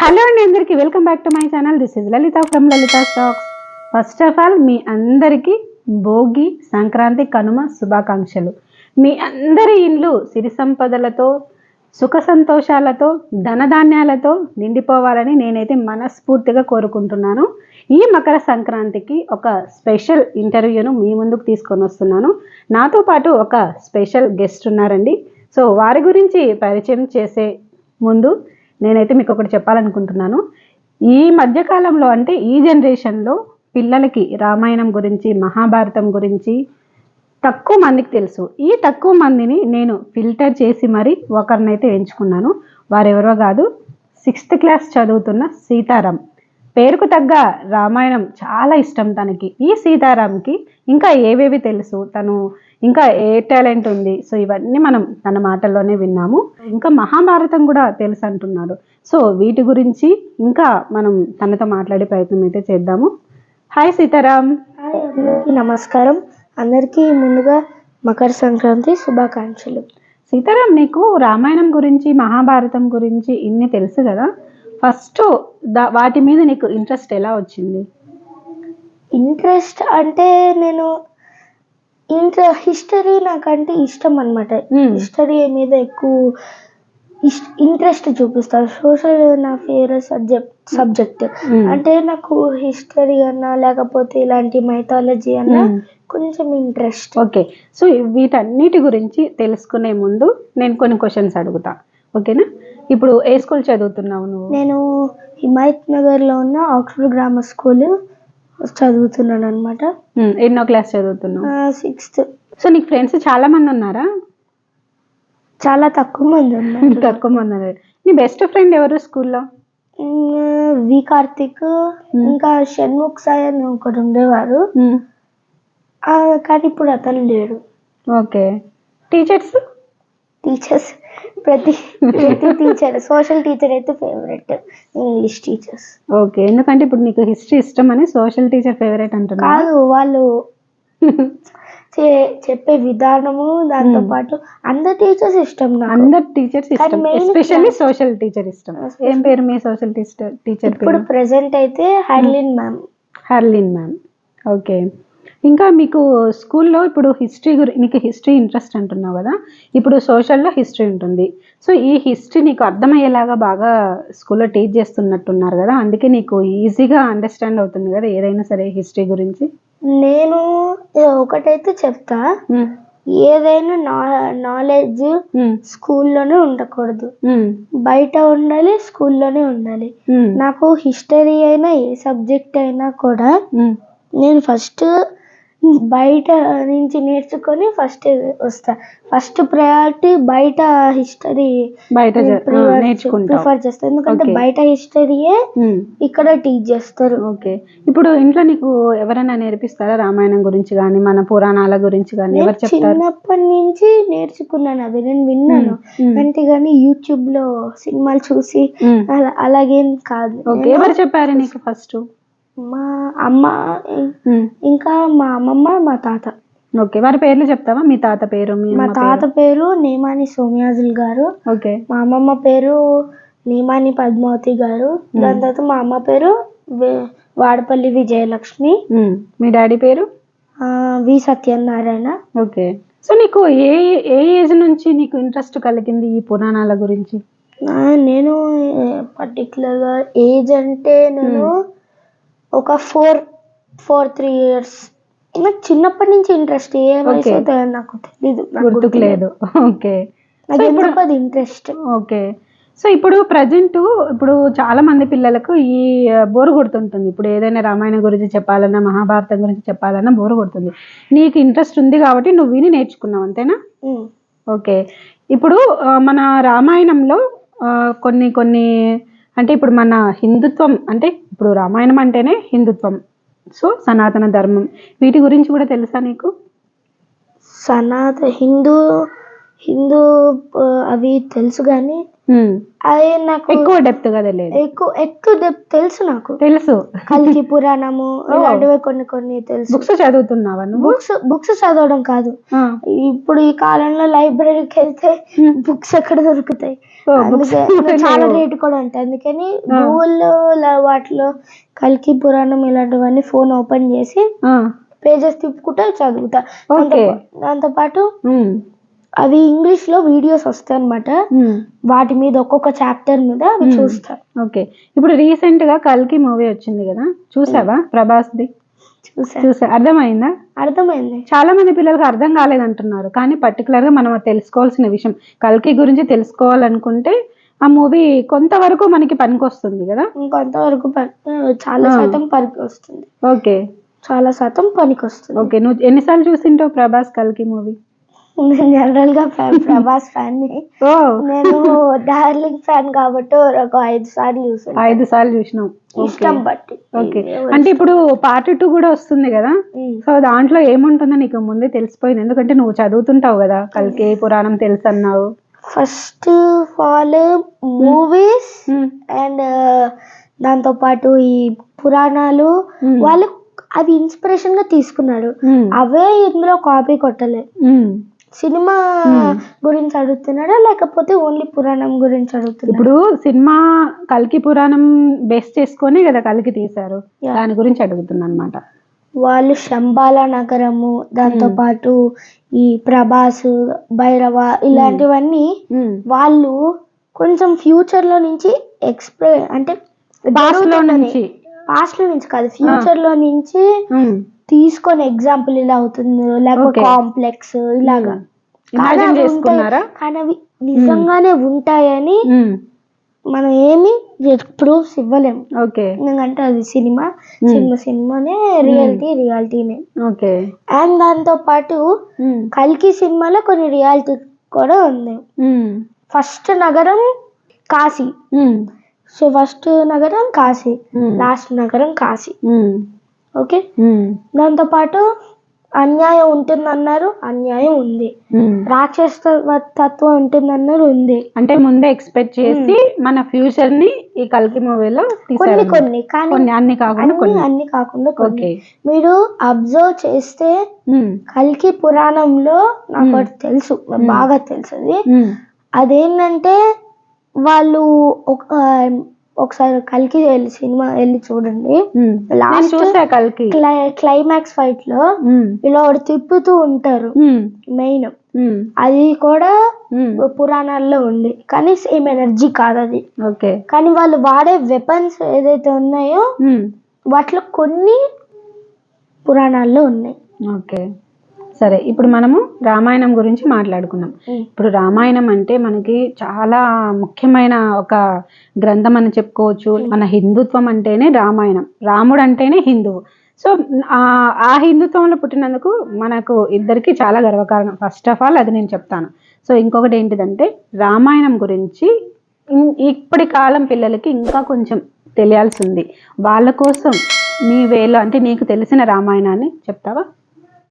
Hello అండి అందరికి welcome back to my channel. This is Lalitha from Lalitha stocks first of all మీ అందరికీ భోగి సంక్రాంతి కనుమ శుభాకాంక్షలు. మీ అందరి ఇండ్లు సిరి సంపదలతో సుఖ సంతోషాలతో ధనధాన్యాలతో నిండిపోవాలని నేనైతే మనస్ఫూర్తిగా కోరుకుంటున్నాను. ఈ మకర సంక్రాంతికి ఒక స్పెషల్ ఇంటర్వ్యూను మీ ముందుకు తీసుకొని వస్తున్నాను. నాతో పాటు ఒక స్పెషల్ గెస్ట్ ఉన్నారండి. సో వారి గురించి పరిచయం చేసే ముందు నేనైతే మీకు ఒకటి చెప్పాలనుకుంటున్నాను. ఈ మధ్యకాలంలో అంటే ఈ జనరేషన్లో పిల్లలకి రామాయణం గురించి మహాభారతం గురించి తక్కువ మందికి తెలుసు. ఈ తక్కువ మందిని నేను ఫిల్టర్ చేసి మరి ఒకరినైతే ఎంచుకున్నాను. వారెవరో కాదు సిక్స్త్ క్లాస్ చదువుతున్న సీతారాం. పేరుకు తగ్గ రామాయణం చాలా ఇష్టం తనకి. ఈ సీతారాంకి ఇంకా ఏవేవి తెలుసు? తను ఇంకా ఏ టాలెంట్ ఉంది? సో ఇవన్నీ మనం తన మాటల్లోనే విన్నాము. ఇంకా మహాభారతం కూడా తెలుసు అంటున్నాడు. సో వీటి గురించి ఇంకా మనం తనతో మాట్లాడే ప్రయత్నం అయితే చేద్దాము. హాయ్ సీతారాం. నమస్కారం. అందరికీ ముందుగా మకర సంక్రాంతి శుభాకాంక్షలు. సీతారాం నీకు రామాయణం గురించి మహాభారతం గురించి ఇన్ని తెలుసు కదా? ఫస్ట్ వాటి మీద నీకు ఇంట్రెస్ట్ ఎలా వచ్చింది? ఇంట్రెస్ట్ అంటే నేను ఇంట్ర హిస్టరీ నాకంటే ఇష్టం అనమాట. హిస్టరీ మీద ఎక్కువ ఇంట్రెస్ట్ చూపిస్తాను సోషల్ నా ఫేవరెట్ సబ్జెక్ట్ సబ్జెక్ట్. అంటే నాకు హిస్టరీ అన్నా లేకపోతే ఇలాంటి మైథాలజీ అన్నా. కొంచెం ఇంట్రెస్ట్. ఓకే. సో వీటన్నిటి గురించి తెలుసుకునే ముందు నేను కొన్ని క్వశ్చన్స్ అడుగుతా. ఓకేనా? ఇప్పుడు ఏ స్కూల్ చదువుతున్నావు నువ్వు? నేను హిమాయత్ నగర్లో ఉన్న ఆక్స్ఫర్డ్ గ్రామర్ స్కూల్ చదువుతున్నాను అనమాట ఎన్నో క్లాస్ చదువుతున్నావు? సిక్స్త్ సో నీకు ఫ్రెండ్స్ చాలా మంది ఉన్నారా? చాలా తక్కువ మంది ఉన్నారు. తక్కువ మంది ఉన్నారు. నీ బెస్ట్ ఫ్రెండ్ ఎవరు స్కూల్లో? వి కార్తిక్ ఇంకా షణ్ముఖ్ సాయి అని ఒకడు ఉండేవారు. కానీ ఇప్పుడు అతను లేడు. ఓకే. టీచర్స్? టీచర్స్. ప్రతి ప్రతి టీచర్ సోషల్ టీచర్ అయితే ఫేవరెట్ ఇంగ్లీష్ టీచర్స్. ఓకే ఎందుకంటే ఇప్పుడు నీకు హిస్టరీ ఇష్టం అని సోషల్ టీచర్ ఫేవరెట్ అంటున్నా కాదు వాళ్ళు చే- చెప్పే విధానము దాంతో పాటు అందరు టీచర్స్ ఇష్టం నాకు. అందరు టీచర్స్ ఇష్టం main ఎస్పెషల్లీ సోషల్ టీచర్ ఇష్టం. ఏం పేరు మీ సోషల్ టీచర్ టీచర్ ఇప్పుడు పేరు? ప్రెసెంట్ అయితే Harleen ma'am. Harleen ma'am. Okay. ఇంకా మీకు స్కూల్లో ఇప్పుడు హిస్టరీ గురి నీకు హిస్టరీ ఇంట్రెస్ట్ అంటున్నావు కదా ఇప్పుడు సోషల్లో హిస్టరీ ఉంటుంది. సో ఈ హిస్టరీ నీకు అర్థమయ్యేలాగా బాగా స్కూల్లో టీచ్ చేస్తున్నట్టున్నారు కదా అందుకే నీకు ఈజీగా అండర్స్టాండ్ అవుతుంది కదా ఏదైనా సరే హిస్టరీ గురించి? నేను ఒకటైతే చెప్తా ఏదైనా నాలెడ్జ్ స్కూల్లోనే ఉండకూడదు. బయట ఉండాలి స్కూల్లోనే ఉండాలి. నాకు హిస్టరీ అయినా ఏ సబ్జెక్ట్ అయినా కూడా. నేను ఫస్ట్ బయట నుంచి నేర్చుకొని ఫస్ట్ వస్తా. ఫస్ట్ ప్రయారిటీ బయట హిస్టరీ బయట ప్రిఫర్ చేస్తాను ఎందుకంటే. బయట హిస్టరీయే ఉమ్. ఇక్కడ టీచ్ చేస్తారు. ఓకే. ఇప్పుడు ఇంట్లో నీకు ఎవరైనా నేర్పిస్తారా రామాయణం గురించి కానీ మన పురాణాల గురించి కానీ ఎవరు చెప్తారు? చిన్నప్పటి నుంచి నేర్చుకున్నాను అది. నేను విన్నాను. ఉమ్. అంతేగాని యూట్యూబ్లో సినిమాలు చూసి అలాగేం కాదు. ఎవరు చెప్పారు నీకు ఫస్ట్ మా అమ్మ ఇంకా మా అమ్మమ్మ మా తాత. ఓకే వారి పేర్లు చెప్తావా? మీ తాత పేరు మీ మా అమ్మ తాత పేరు? నేమాని సోమయాజుల్ గారు? ఓకే. మా అమ్మమ్మ పేరు నేమాని పద్మావతి గారు. దాని తర్వాత మా అమ్మ పేరు వే- వాడపల్లి విజయలక్ష్మి. ఉమ్. మీ డాడీ పేరు? ఆ, వి సత్యనారాయణ. ఓకే. సో నీకు ఏ ఏ ఏజ్ నుంచి నీకు ఇంట్రెస్ట్ కలిగింది ఈ పురాణాల గురించి? ఆ, నేను పర్టికులర్గా ఏజ్ అంటే నేను ఒక ఫోర్ ఫోర్ త్రీ ఇయర్స్ నాకు చిన్నప్పటి నుంచి ఇంట్రెస్ట్ ఏ వయసు నాకు తెలీదు గుర్తుకు. లేదు. ఓకే నాకు ఎందుకు అది ఇంట్రెస్ట్ ఓకే సో ఇప్పుడు ప్రజెంట్ ఇప్పుడు చాలా మంది పిల్లలకు ఈ బోరు కొడుతుంటుంది. ఇప్పుడు ఏదైనా రామాయణం గురించి చెప్పాలన్నా మహాభారతం గురించి చెప్పాలన్నా బోరు కొడుతుంది. నీకు ఇంట్రెస్ట్ ఉంది కాబట్టి నువ్వు విని నేర్చుకున్నావు అంతేనా? ఓకే ఇప్పుడు మన రామాయణంలో కొన్ని కొన్ని అంటే ఇప్పుడు మన హిందుత్వం అంటే ఇప్పుడు రామాయణం అంటేనే హిందుత్వం. సో సనాతన ధర్మం. వీటి గురించి కూడా తెలుసా నీకు? సనాత హిందూ హిందూ అవి తెలుసు కానీ. అవి నాకు ఎక్కువ డెప్త్గా తెలియదు. ఎక్కువ ఎక్కువ depth తెలుసు నాకు. తెలుసు. కల్కి పురాణము ఇలాంటివి కొన్ని కొన్ని తెలుసు. బుక్స్ చదువుతున్నావా బుక్స్ బుక్స్ చదవడం కాదు. ఇప్పుడు ఈ కాలంలో లైబ్రరీకి వెళ్తే. బుక్స్ ఎక్కడ దొరుకుతాయి? అందుకే చాలా. రేట్ కూడా ఉంటాయి. అందుకని గూగుల్లో వాటిలో కల్కి పురాణం ఇలాంటివన్నీ ఫోన్ ఓపెన్ చేసి పేజెస్ తిప్పుకుంటే చదువుతా. దాంతో పాటు అవి ఇంగ్లీష్లో వీడియోస్ వస్తాయి అనమాట వాటి మీద ఒక్కొక్క చాప్టర్ మీద అవి చూస్తా. ఓకే. ఇప్పుడు రీసెంట్గా కల్కి మూవీ వచ్చింది కదా. చూసావా? ప్రభాస్ చూసా. అర్థమైందా? అర్థమైంది. చాలా మంది పిల్లలకు అర్థం కాలేదంటున్నారు కానీ పర్టికులర్గా మనం తెలుసుకోవాల్సిన విషయం కల్కి గురించి తెలుసుకోవాలనుకుంటే ఆ మూవీ కొంతవరకు మనకి పనికొస్తుంది కదా? ఇంకొంతవరకు ప- చాలా. శాతం పనికి వస్తుంది ఓకే. చాలా శాతం పనికి వస్తుంది ఓకే. నువ్వు ఎన్నిసార్లు చూసింటావు ప్రభాస్ కల్కి మూవీ? నేను జనరల్గా ప్ర- ప్రభాస్ ఫ్యాన్ని ఓ. నేను డార్లింగ్ ఫ్యాన్ కాబట్టి ఒక ఐదు సార్లు చూసాను ఐదు సార్లు చూసినావు ఇష్టం బట్టి. ఓకే. అంటే ఇప్పుడు పార్ట్ టూ కూడా వస్తుంది కదా. సో దాంట్లో ఏముంటుందో నీకు ముందే తెలిసిపోయింది. ఎందుకంటే నువ్వు చదువుతుంటావు కదా కల్కి పురాణం తెలుసు అన్నావు ఫస్ట్ ఆల్ మూవీస్ అండ్ దాంతో పాటు ఈ పురాణాలు వాళ్ళు అవి ఇన్స్పిరేషన్గా తీసుకున్నారు ఉమ్, అవే ఇందులో కాపీ కొట్టలే. ఉమ్. సినిమా గురించి అడుగుతున్నాడా? లేకపోతే ఓన్లీ పురాణం గురించి అడుగుతున్నాడా? ఇప్పుడు సినిమా కల్కి పురాణం బేస్ చేసుకొని కదా కల్కి తీశారు. దాని గురించి అడుగుతున్నా అనమాట వాళ్ళు శంబాల నగరము దాంతో పాటు ఈ ప్రభాస్ భైరవ ఇలాంటివన్నీ వాళ్ళు కొంచెం ఫ్యూచర్లో నుంచి ఎక్స్ప్రె అంటే నుంచి. పాస్ట్లో నుంచి కాదు ఫ్యూచర్లో నుంచి తీసుకొని ఎగ్జాంపుల్ ఇలా అవుతుంది లేకపోతే. కాంప్లెక్స్ ఇలాగా. కానీ అవి చేసుకున్నారా? ఉంటాయి. కానీ అవి నిజంగానే ఉంటాయని మనం ఏమి ప్రూఫ్స్ ఇవ్వలేము. ఓకే. ఎందుకంటే అది సినిమా సినిమా సినిమానే రియాలిటీ రియాలిటీనే ఓకే. అండ్ దాంతో పాటు కల్కి సినిమాలో కొన్ని రియాలిటీ కూడా ఉంది ఫస్ట్ నగరం కాశీ. సో ఫస్ట్ నగరం కాశీ లాస్ట్ నగరం కాశీ. ఓకే ఉమ్, దాంతో పాటు అన్యాయం ఉంటుందన్నారు అన్యాయం ఉంది. రాక్షస తత్వం ఉంటుందన్నారు ఉంది. అంటే ముందే ఎక్స్పెక్ట్ చేసి మన ఫ్యూచర్ని ఈ కల్కి మూవీలో కొన్ని కొన్ని కానీ అన్ని కాకుండా అన్ని కొన్ని. అన్ని కాకుండా కొన్ని. ఓకే మీరు అబ్జర్వ్ చేస్తే కల్కి పురాణంలో నాకు తెలుసు బాగా తెలుసు అది. అదేంటంటే వాళ్ళు ఒక ఒకసారి కల్కి వెళ్ళి సినిమా వెళ్ళి చూడండి. లాస్ట్ చూసా కల్కి. క్లై- క్లైమాక్స్ ఫైట్లో ఇలా ఒకటి తిప్పుతూ ఉంటారు. మెయిన్ అది కూడా. పురాణాల్లో ఉంది. కానీ సేమ్ ఎనర్జీ కాదు అది. ఓకే. కానీ వాళ్ళు వాడే వెపన్స్ ఏదైతే ఉన్నాయో వాటిలో కొన్ని పురాణాల్లో ఉన్నాయి. ఓకే. సరే ఇప్పుడు మనము రామాయణం గురించి మాట్లాడుకున్నాం ఇప్పుడు రామాయణం అంటే మనకి చాలా ముఖ్యమైన ఒక గ్రంథం అని చెప్పుకోవచ్చు. మన హిందుత్వం అంటేనే రామాయణం. రాముడు అంటేనే హిందువు. సో ఆ హిందుత్వంలో పుట్టినందుకు మనకు ఇద్దరికి చాలా గర్వకారణం. ఫస్ట్ ఆఫ్ ఆల్ అది నేను చెప్తాను. సో ఇంకొకటి ఏంటిదంటే రామాయణం గురించి ఇప్పటి కాలం పిల్లలకి ఇంకా కొంచెం తెలియాల్సి ఉంది. వాళ్ళ కోసం నీ వేలో అంటే నీకు తెలిసిన రామాయణాన్ని చెప్తావా?